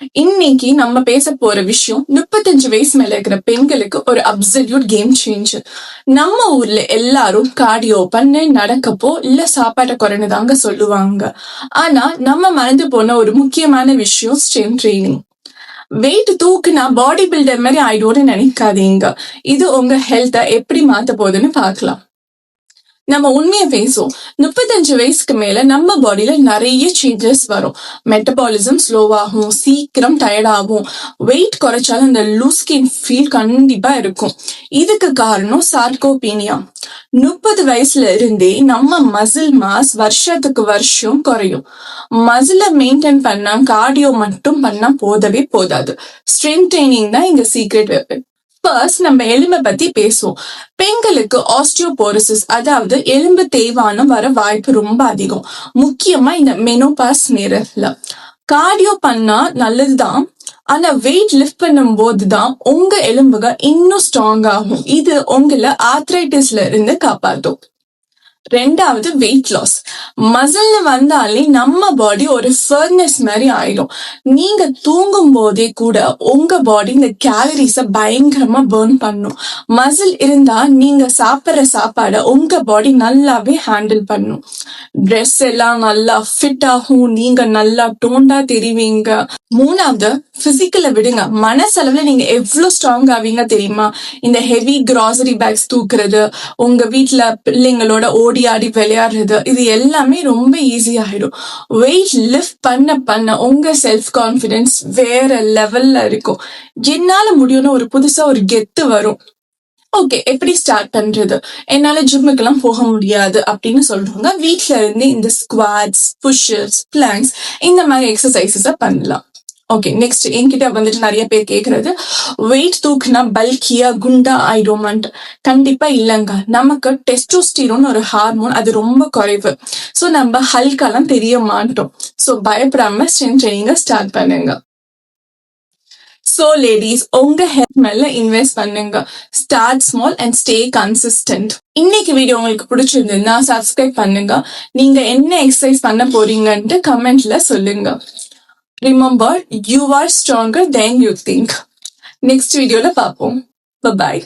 இன்னைக்கு நம்ம பேச போற விஷயம் முப்பத்தஞ்சு வயசு மேல இருக்கிற பெண்களுக்கு ஒரு அப்சல்யூட் கேம் சேஞ்ச் நம்ம ஊர்ல எல்லாரும் கார்டியோ பண்ணு நடக்கப்போ இல்ல சாப்பாட்டை குறைனுதாங்க சொல்லுவாங்க. ஆனா நம்ம மறந்து போன ஒரு முக்கியமான விஷயம் ஸ்ட்ரெயின் ட்ரைனிங் வெயிட் தூக்குனா பாடி பில்டர் மாதிரி ஆயிடும்னு நினைக்காதீங்க. இது உங்க ஹெல்த்தை எப்படி மாத்த போகுதுன்னு பார்க்கலாம். நம்ம உண்மையை பேசுவோம். முப்பத்தஞ்சு வயசுக்கு மேல நம்ம பாடியில நிறைய சேஞ்சஸ் வரும். மெட்டபாலிசம் ஸ்லோவாகும் சீக்கிரம் டயர்ட் ஆகும். வெயிட் குறைச்சாலும் அந்த லூஸ் ஸ்கின் ஃபீல் கண்டிப்பா இருக்கும். இதுக்கு காரணம் சார்கோபீனியா முப்பது வயசுல இருந்தே நம்ம மசில் மாஸ் வருஷத்துக்கு வருஷம் குறையும். மசில மெயின்டைன் பண்ணா கார்டியோ மட்டும் பண்ணா போதவே போதாது. ஸ்ட்ரென்த் ட்ரைனிங் தான் இங்க சீக்ரெட் வெப்பன் ஃபர்ஸ்ட் நம்ம எலும்பை பத்தி பேசுவோம். பெண்களுக்கு ஆஸ்டியோபோரோசிஸ் அதாவது எலும்பு தேய்வானம் வர வாய்ப்பு ரொம்ப அதிகம். முக்கியமா இந்த மெனோபாஸ் நேரத்துல. கார்டியோ பண்ணா நல்லதுதான். ஆனா வெயிட் லிஃப்ட் பண்ணும் போதுதான் உங்க எலும்புகள் இன்னும் ஸ்ட்ராங் ஆகும். இது உங்களை ஆர்த்ரைட்டிஸ்ல இருந்து காப்பாற்றும் ரெண்டாவது வெயிட் லாஸ் மசில்னு வந்தாலே நம்ம பாடி ஒரு ஃபர்னஸ் மாதிரி ஆயிடும். நீங்க தூங்கும் போதே கூட உங்க பாடி இந்த கேலரிஸ பயங்கரமா பேர்ன் பண்ணும். மசில் இருந்தா நீங்க சாப்பிடுற சாப்பாடை உங்க பாடி நல்லாவே ஹேண்டில் பண்ணும். ட்ரெஸ் எல்லாம் நல்லா ஃபிட் ஆகும் நீங்க நல்லா டோண்டா தெரிவிங்க. மூணாவது பிசிக்கலை விடுங்க. மனசளவுல நீங்க எவ்வளவு ஸ்ட்ராங் ஆவீங்க தெரியுமா? இந்த ஹெவி கிராசரி பேக்ஸ் தூக்குறது உங்க வீட்டுல பிள்ளைங்களோட ஓடி ஆடி விளையாடுறது இது எல்லாமே ரொம்ப ஈஸி வெயிட் லிஃப்ட் பண்ண பண்ண உங்க செல்ஃப் கான்பிடன்ஸ் வேற லெவல்ல இருக்கும். என்னால முடியும்னு ஒரு புதுசா ஒரு கெத்து வரும். ஓகே எப்படி ஸ்டார்ட் பண்றது? என்னால ஜிம்முக்கெல்லாம் போக முடியாது அப்படின்னு சொல்றவங்க வீட்ல இருந்து இந்த ஸ்குவாட்ஸ் புஷ்ஷஸ் பிளாங்க்ஸ் இந்த மாதிரி எக்ஸசைசஸ பண்ணலாம். ஓகே நெக்ஸ்ட் என்கிட்ட வந்துட்டு நிறைய பேர் கேக்குறது வெயிட் தூக்குனா பல்கியா குண்டா ஆயிடுமான்ட்டு கண்டிப்பா இல்லைங்க. நமக்கு டெஸ்டோஸ்டிரோன் ஒரு ஹார்மோன் அது ரொம்ப குறைவு. ஸோ நம்ம ஹல்காலாம் தெரிய மாட்டோம். ஸோ பயப்படாம ஸ்ட்ரென்த் ட்ரைனிங்க ஸ்டார்ட் பண்ணுங்க. சோ லேடிஸ் உங்க ஹெல்த் மேல இன்வெஸ்ட் பண்ணுங்க. Start small and stay consistent இன்னைக்கு வீடியோ உங்களுக்கு பிடிச்சிருந்ததுன்னா சப்ஸ்கிரைப் பண்ணுங்க. நீங்க என்ன எக்ஸசைஸ் பண்ண போறீங்கன்ட்டு கமெண்ட்ல சொல்லுங்க. remember you are stronger than you think next வீடியோல பார்ப்போம் பாய்